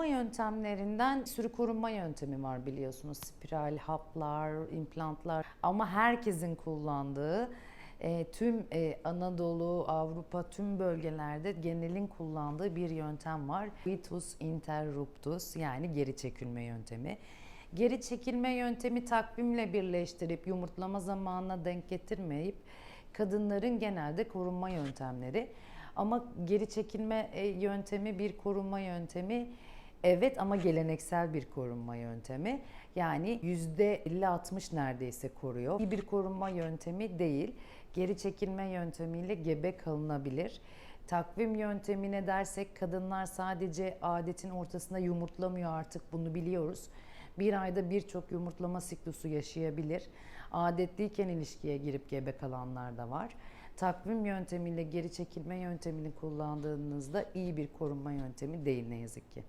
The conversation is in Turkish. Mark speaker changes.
Speaker 1: Korunma yöntemlerinden sürü korunma yöntemi var biliyorsunuz. Spiral, haplar, implantlar ama herkesin kullandığı e, tüm e, Anadolu, Avrupa tüm bölgelerde genelin kullandığı bir yöntem var. Vitus interruptus yani geri çekilme yöntemi. Geri çekilme yöntemi takvimle birleştirip yumurtlama zamanına denk getirmeyip kadınların genelde korunma yöntemleri. Ama geri çekilme e, yöntemi bir korunma yöntemi Evet ama geleneksel bir korunma yöntemi. Yani %50-60 neredeyse koruyor. İyi bir korunma yöntemi değil. Geri çekilme yöntemiyle gebe kalınabilir. Takvim yöntemine dersek kadınlar sadece adetin ortasında yumurtlamıyor artık bunu biliyoruz. Bir ayda birçok yumurtlama siklusu yaşayabilir. Adetliyken ilişkiye girip gebe kalanlar da var. Takvim yöntemiyle geri çekilme yöntemini kullandığınızda iyi bir korunma yöntemi değil ne yazık ki.